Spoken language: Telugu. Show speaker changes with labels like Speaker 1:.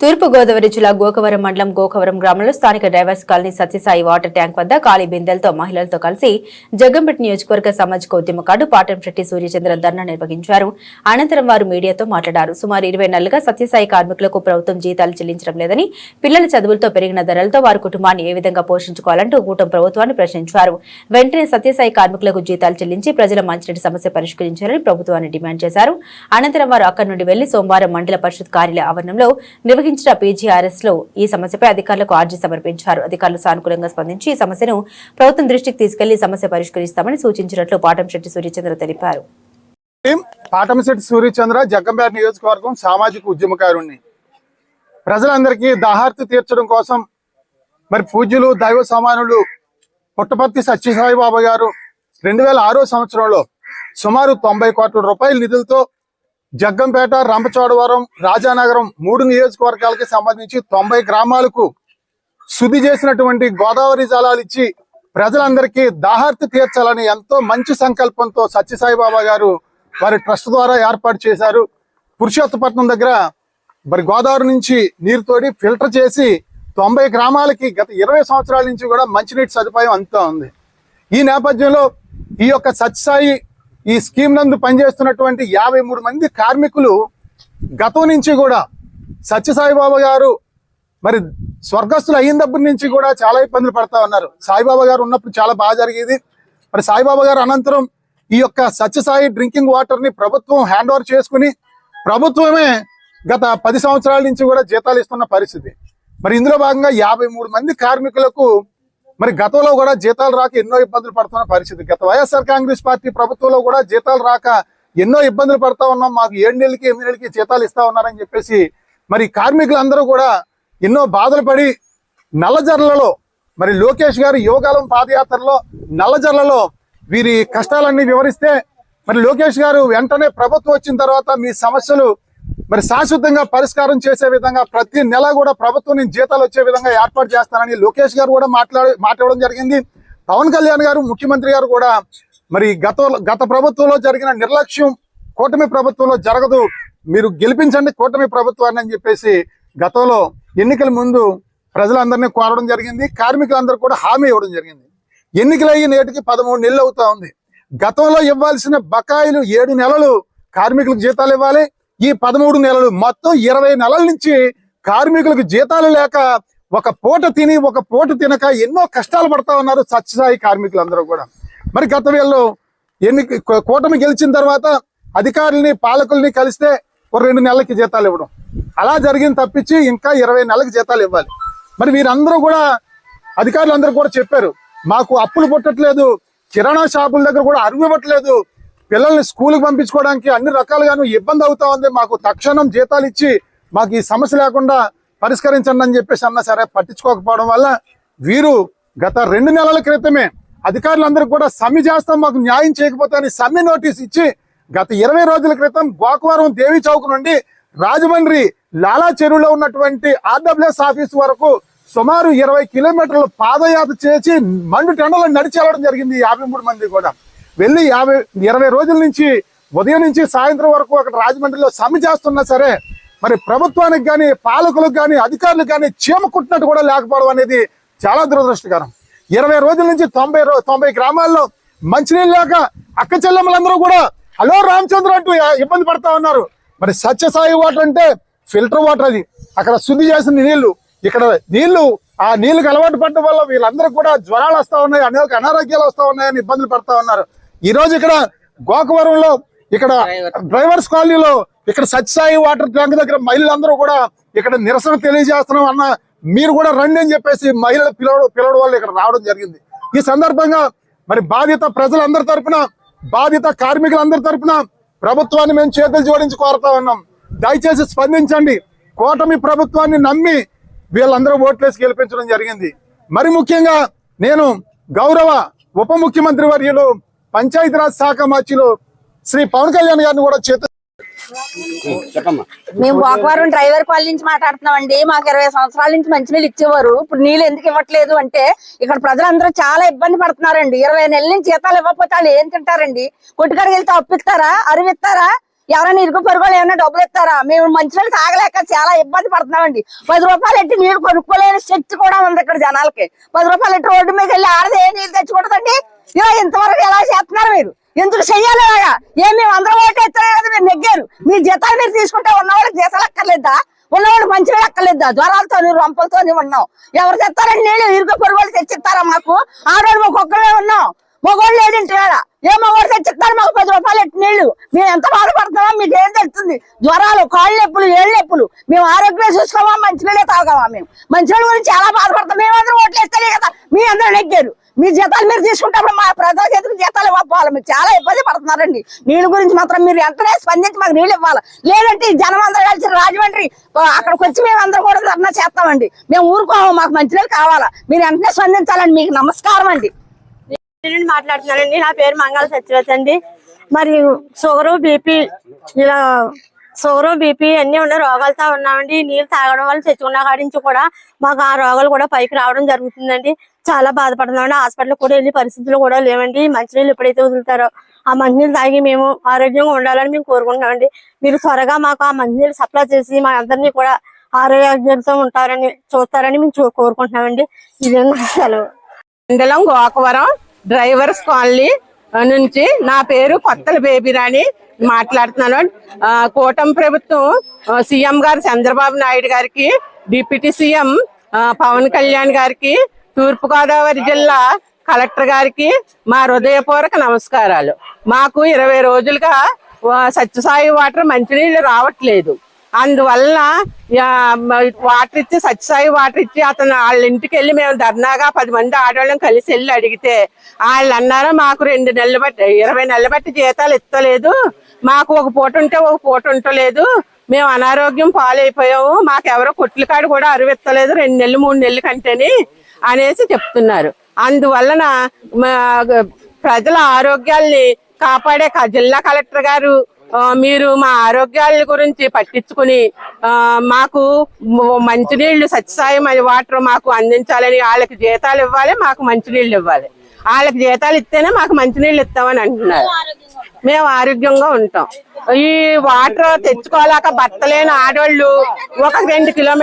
Speaker 1: తూర్పుగోదావరి జిల్లా గోకవరం మండలం గోకవరం గ్రామంలో స్థానిక drivers colony Satyasai water tank వద్ద ఖాళీ బిందెలతో మహిళలతో కలిసి జగ్గంపేట నియోజకవర్గ సామాజిక ఉద్యమకారుడు పాటంశెట్టి సూర్యచంద్ర ధర్నా నిర్వహించారు. అనంతరం వారు మీడియాతో మాట్లాడారు. సుమారు ఇరవై నెలలుగా సత్యసాయి కార్మికులకు ప్రభుత్వం జీతాలు చెల్లించడం లేదని పిల్లల చదువులతో పెరిగిన ధరలతో వారి కుటుంబాన్ని ఏ విధంగా పోషించుకోవాలంటూ కూటమి ప్రభుత్వాన్ని ప్రశ్నించారు. వెంటనే సత్యసాయి కార్మికులకు జీతాలు చెల్లించి ప్రజల మంచినీటి సమస్య పరిష్కరించాలని ప్రభుత్వాన్ని డిమాండ్ చేశారు. అనంతరం వారు అక్కడి నుండి వెళ్ళి సోమవారం మండల పరిషత్ కార్యాలయ ఆవరణంలో నిర్వహించిన పీజీఆర్ఎస్లో ఈ సమస్యపై అధికారులకు ఆర్జీ సమర్పించారు. అధికారులు సానుకూలంగా స్పందించి ఈ సమస్యను ప్రభుత్వం దృష్టికి తీసుకెళ్ళి సమస్య పరిష్కరిస్తామని సూచించినట్లు పాటంశెట్టి సూర్యచంద్ర తెలిపారు.
Speaker 2: పాటంశెట్టి సూర్యచంద్ర జగ్గంపేట నియోజకవర్గం సామాజిక ఉద్యమకారుణ్ణి. ప్రజలందరికీ దాహార్తి తీర్చడం కోసం మరి పూజ్యులు దైవ సమానులు పుట్టపర్తి సత్యసాయిబాబా గారు రెండు వేల ఆరో సంవత్సరంలో సుమారు తొంభై కోట్ల రూపాయల నిధులతో జగ్గంపేట రంపచోడవరం రాజానగరం మూడు నియోజకవర్గాలకి సంబంధించి తొంభై గ్రామాలకు శుద్ధి చేసినటువంటి గోదావరి జలాలు ఇచ్చి ప్రజలందరికీ దాహార్తి తీర్చాలని ఎంతో మంచి సంకల్పంతో సత్యసాయిబాబా గారు వారి ట్రస్ట్ ద్వారా ఏర్పాటు చేశారు. పురుషోత్తపట్నం దగ్గర మరి గోదావరి నుంచి నీరు తోడి ఫిల్టర్ చేసి తొంభై గ్రామాలకి గత ఇరవై సంవత్సరాల నుంచి కూడా మంచినీటి సదుపాయం అంతా ఉంది. ఈ నేపథ్యంలో ఈ యొక్క సత్యసాయి ఈ స్కీమ్ నందు పనిచేస్తున్నటువంటి యాభై మూడు మంది కార్మికులు గతం నుంచి కూడా సత్యసాయిబాబా గారు మరి స్వర్గస్థులు అయినప్పటి నుంచి కూడా చాలా ఇబ్బందులు పడతా ఉన్నారు. సాయిబాబా గారు ఉన్నప్పుడు చాలా బాగా జరిగేది. మరి సాయిబాబా గారు అనంతరం ఈ యొక్క సత్యసాయి డ్రింకింగ్ వాటర్ని ప్రభుత్వం హ్యాండ్ ఓవర్ చేసుకుని ప్రభుత్వమే గత పది సంవత్సరాల నుంచి కూడా జీతాలు ఇస్తున్న పరిస్థితి. మరి ఇందులో భాగంగా యాభై మూడు మంది కార్మికులకు మరి గతంలో కూడా జీతాలు రాక ఎన్నో ఇబ్బందులు పడుతున్న పరిస్థితి. గత వైఎస్ఆర్ కాంగ్రెస్ పార్టీ ప్రభుత్వంలో కూడా జీతాలు రాక ఎన్నో ఇబ్బందులు పడతా ఉన్నాం. మాకు ఏడు నెలలకి ఎనిమిది నెలలకి జీతాలు ఇస్తా ఉన్నారని చెప్పేసి మరి కార్మికులందరూ కూడా ఎన్నో బాధలు పడి నల్లజర్లలో మరి లోకేష్ గారు యోగాలం పాదయాత్రలో నల్లజర్లలో వీరి కష్టాలన్నీ వివరిస్తే మరి లోకేష్ గారు వెంటనే ప్రభుత్వం వచ్చిన తర్వాత మీ సమస్యలు మరి శాశ్వతంగా పరిష్కారం చేసే విధంగా ప్రతి నెల కూడా ప్రభుత్వం నుంచి జీతాలు వచ్చే విధంగా ఏర్పాటు చేస్తానని లోకేష్ గారు కూడా మాట్లాడి మాట్లాడడం జరిగింది. పవన్ కళ్యాణ్ గారు ముఖ్యమంత్రి గారు కూడా మరి గత గత ప్రభుత్వంలో జరిగిన నిర్లక్ష్యం కూటమి ప్రభుత్వంలో జరగదు. మీరు గెలిపించండి కూటమి ప్రభుత్వాన్ని అని చెప్పేసి గతంలో ఎన్నికల ముందు ప్రజలందరినీ కోరడం జరిగింది. కార్మికులందరూ కూడా హామీ ఇవ్వడం జరిగింది. ఎన్నికలయ్యి నేటికి పదమూడు నెలలు అవుతా ఉంది. గతంలో ఇవ్వాల్సిన బకాయిలు ఏడు నెలలు కార్మికులకు జీతాలు ఇవ్వాలి. ఈ పదమూడు నెలలు మొత్తం ఇరవై నెలల నుంచి కార్మికులకు జీతాలు లేక ఒక పూట తిని ఒక పూట తినక ఎన్నో కష్టాలు పడతా ఉన్నారు సత్యసాయి కార్మికులందరూ కూడా. మరి గత వీళ్ళు ఎన్ని కూటమి గెలిచిన తర్వాత అధికారుల్ని పాలకుల్ని కలిస్తే ఒక రెండు నెలలకి జీతాలు ఇవ్వడం. అలా జరిగింది తప్పించి ఇంకా ఇరవై నెలలకి జీతాలు ఇవ్వాలి. మరి వీరందరూ కూడా అధికారులు అందరూ కూడా చెప్పారు మాకు అప్పులు పుట్టట్లేదు కిరాణా షాపుల దగ్గర కూడా అరువు ఇవ్వట్లేదు పిల్లల్ని స్కూల్కి పంపించుకోవడానికి అన్ని రకాలుగాను ఇబ్బంది అవుతా ఉంది. మాకు తక్షణం జీతాలు ఇచ్చి మాకు ఈ సమస్య లేకుండా పరిష్కరించండి అని చెప్పేసి అన్నా సరే పట్టించుకోకపోవడం వల్ల వీరు గత రెండు నెలల క్రితమే అధికారులందరూ కూడా సమ్మె చేస్తాం మాకు న్యాయం చేయకపోతే అని సమ్మె నోటీస్ ఇచ్చి గత ఇరవై రోజుల క్రితం గోకవరం దేవి చౌక్ నుండి రాజమండ్రి లాలా చెరువులో ఉన్నటువంటి ఆర్డబ్ల్యూఎస్ ఆఫీస్ వరకు సుమారు ఇరవై కిలోమీటర్లు పాదయాత్ర చేసి మండు టెండలో నడిచి వెళ్ళడం జరిగింది యాభై మూడు మంది కూడా. వెళ్ళి యాభై ఇరవై రోజుల నుంచి ఉదయం నుంచి సాయంత్రం వరకు అక్కడ రాజమండ్రిలో సమ్మె చేస్తున్నా సరే మరి ప్రభుత్వానికి కానీ పాలకులకు కానీ అధికారులకు కానీ చీమ కుట్టినట్టు కూడా లేకపోవడం అనేది చాలా దురదృష్టకరం. ఇరవై రోజుల నుంచి తొంభై తొంభై గ్రామాల్లో మంచినీళ్ళు లేక అక్క చెల్లెమ్మలందరూ కూడా హలో రామచంద్ర అంటూ ఇబ్బంది పడతా ఉన్నారు. మరి సత్యసాయి వాటర్ అంటే ఫిల్టర్ వాటర్ అది. అక్కడ శుద్ధి చేసిన నీళ్ళు. ఇక్కడ నీళ్ళు ఆ నీళ్ళకి అలవాటు పడడం వల్ల వీళ్ళందరూ కూడా జ్వరాలు వస్తూ ఉన్నాయి అనేక అనారోగ్యాలు వస్తూ ఉన్నాయని ఇబ్బందులు పడతా ఉన్నారు. ఈ రోజు ఇక్కడ గోకవరంలో ఇక్కడ డ్రైవర్స్ కాలనీలో ఇక్కడ సత్యసాయి వాటర్ ట్యాంక్ దగ్గర మహిళలందరూ కూడా ఇక్కడ నిరసన తెలియజేస్తున్నాం అన్న మీరు కూడా రండి అని చెప్పేసి మహిళలు పిలవడం పిలవడం వల్ల ఇక్కడ రావడం జరిగింది. ఈ సందర్భంగా మరి బాధిత ప్రజలందరి తరపున బాధిత కార్మికులందరి తరపున ప్రభుత్వాన్ని మేము చేతులు జోడించి కోరుతా ఉన్నాం. దయచేసి స్పందించండి. కూటమి ప్రభుత్వాన్ని నమ్మి వీళ్ళందరూ ఓట్లేసి గెలిపించడం జరిగింది. మరి ముఖ్యంగా నేను గౌరవ ఉప ముఖ్యమంత్రి వర్యులు పంచాయతీరాజ్ శాఖ మంత్రులు శ్రీ పవన్ కళ్యాణ్ గారిని కూడా చేతు
Speaker 3: మేము గోకవరం డ్రైవర్ కాలనీ నుంచి మాట్లాడుతున్నామండి. మాకు ఇరవై సంవత్సరాల నుంచి మంచినీళ్ళు ఇచ్చేవారు. ఇప్పుడు నీళ్ళు ఎందుకు ఇవ్వట్లేదు అంటే ఇక్కడ ప్రజలందరూ చాలా ఇబ్బంది పడుతున్నారండి. ఇరవై నెలల నుంచి జీతాలు ఇవ్వకపోతే వాళ్ళు ఏం తింటారండి? కొట్టుకాడికి వెళ్తే అప్పిస్తారా అరువిస్తారా ఎవరైనా ఇరుగు పొరుగులు ఏమైనా డబ్బులు ఇస్తారా? మేము మంచినీళ్ళు తాగలేక చాలా ఇబ్బంది పడుతున్నామండి. పది రూపాయలు ఎట్టి నీళ్ళు కొనుక్కోలేని శక్తి కూడా ఉంది ఇక్కడ జనాలకి. పది రూపాయలు ఎట్టి రోడ్డు మీద వెళ్ళి ఆడదే నీళ్ళు తెచ్చుకుంటుందండి? ఇలా ఇంతవరకు ఎలా చేస్తున్నారు మీరు? ఎందుకు చెయ్యాలి ఇలాగా? ఏం మేము అందరం ఓటు ఎత్తారే కదా మీరు నెగ్గారు. మీ జీతాలు మీరు తీసుకుంటే ఉన్నవాళ్ళకి జీతాలు అక్కర్లేదా? ఉన్నవాళ్ళు మంచి అక్కర్లేదా? జ్వరాలతో రొంపలతో ఉన్నాం. ఎవరు తెస్తారండి నీళ్ళు? ఇరుగు పొరుగులు తెచ్చిస్తారా మాకు? ఆడవాళ్ళు మాకు ఒక్కడే ఉన్నాం. మగవాళ్ళు లేదంటే ఏమో మగవాడు తెచ్చిస్తారు మాకు పది రూపాయలు ఎట్టి నీళ్ళు. మేము ఎంత బాధపడుతున్నామో మీకు ఏం తెలుస్తుంది. జ్వరాలు కాళ్ళు నొప్పులు ఏళ్ళు నొప్పులు. మేము ఆరోగ్యం చూసుకోమా మంచినీళ్ళే తాగామా మేము? మంచినీళ్ళ గురించి చాలా బాధపడతాం. మేమందరం ఓట్లు వేస్తేనే కదా. మీ అందరూ నెగ్గారు. మీ జీతాలు మీరు తీసుకుంటప్పుడు మా ప్రజల చేతికి జీతాలు ఇవ్వకపోవాలి. మీరు చాలా ఇబ్బంది పడుతున్నారండి. నీళ్ళ గురించి మాత్రం మీరు వెంటనే స్పందించి మాకు నీళ్ళు ఇవ్వాలి. లేదంటే ఈ జనం అందరూ కలిసి రాజమండ్రి అక్కడికి వచ్చి మేము అందరూ కూడా ధర్నా చేస్తామండి. మేము ఊరుకోము మాకు మంచినీళ్ళు కావాలా. మీరు వెంటనే స్పందించాలండి. మీకు నమస్కారం అండి.
Speaker 4: నుండి మాట్లాడుతున్నానండి. నా పేరు మంగళ సత్యవతి అండి. మరి షుగర్ బీపీ ఇలా షుగర్ బీపీ అన్ని ఉన్న రోగాలతో ఉన్నామండి. నీళ్ళు తాగడం వల్ల తెచ్చుకున్న కాడి నుంచి కూడా మాకు ఆ రోగాలు కూడా పైకి రావడం జరుగుతుందండి. చాలా బాధపడుతున్నామండి. హాస్పిటల్ కూడా వెళ్ళి పరిస్థితులు కూడా లేవండి. మంచినీళ్ళు ఎప్పుడైతే వదులుతారో ఆ మంచినీళ్ళు తాగి మేము ఆరోగ్యంగా ఉండాలని మేము కోరుకుంటున్నామండి. మీరు త్వరగా మాకు ఆ మంచినీళ్ళు సప్లై చేసి మా అందరినీ కూడా ఆరోగ్యంతో ఉంటారని చూస్తారని మేము కోరుకుంటున్నామండి. ఇదే సెలవు.
Speaker 5: ఇందులో గోకవరం డ్రైవర్స్ కాలనీ నుంచి నా పేరు కొత్తల బేబీ రాణి మాట్లాడుతున్నాను. కూటమి ప్రభుత్వం సీఎం గారు చంద్రబాబు నాయుడు గారికి డిప్యూటీ సీఎం పవన్ కళ్యాణ్ గారికి తూర్పుగోదావరి జిల్లా కలెక్టర్ గారికి మా హృదయపూర్వక నమస్కారాలు. మాకు ఇరవై రోజులుగా సత్యసాయి వాటర్ మంచినీళ్ళు రావట్లేదు. అందువల్ల వాటర్ ఇచ్చి సత్యసాయి వాటర్ ఇచ్చి అతను వాళ్ళ ఇంటికి వెళ్ళి మేము ధర్నాగా పది మంది ఆడవాళ్ళం కలిసి వెళ్ళి అడిగితే వాళ్ళు అన్నారు మాకు రెండు నెలలు బట్టి ఇరవై నెలలు బట్టి జీతాలు ఇస్తలేదు. మాకు ఒక పూట ఉంటే ఒక పూట ఉంటలేదు. మేము అనారోగ్యం పాలైపోయాము. మాకు ఎవరో కొట్లు కాడు కూడా అరువెత్తలేదు రెండు నెలలు మూడు నెలలు కంటేని అనేసి చెప్తున్నారు. అందువలన మా ప్రజల ఆరోగ్యాల్ని కాపాడే క- జిల్లా కలెక్టర్ గారు మీరు మా ఆరోగ్యాల గురించి పట్టించుకుని ఆ, మాకు మంచినీళ్ళు సత్యసాయం వాటర్ మాకు అందించాలని వాళ్ళకి జీతాలు ఇవ్వాలి మాకు మంచినీళ్ళు ఇవ్వాలి. వాళ్ళకి జీతాలు ఇస్తేనే మాకు మంచినీళ్ళు ఇస్తామని అంటున్నారు. మేము ఆరోగ్యంగా ఉంటాం. ఈ వాటర్ తెచ్చుకోలేక బత్తలేని ఆడవాళ్ళు ఒక రెండు కిలోమీటర్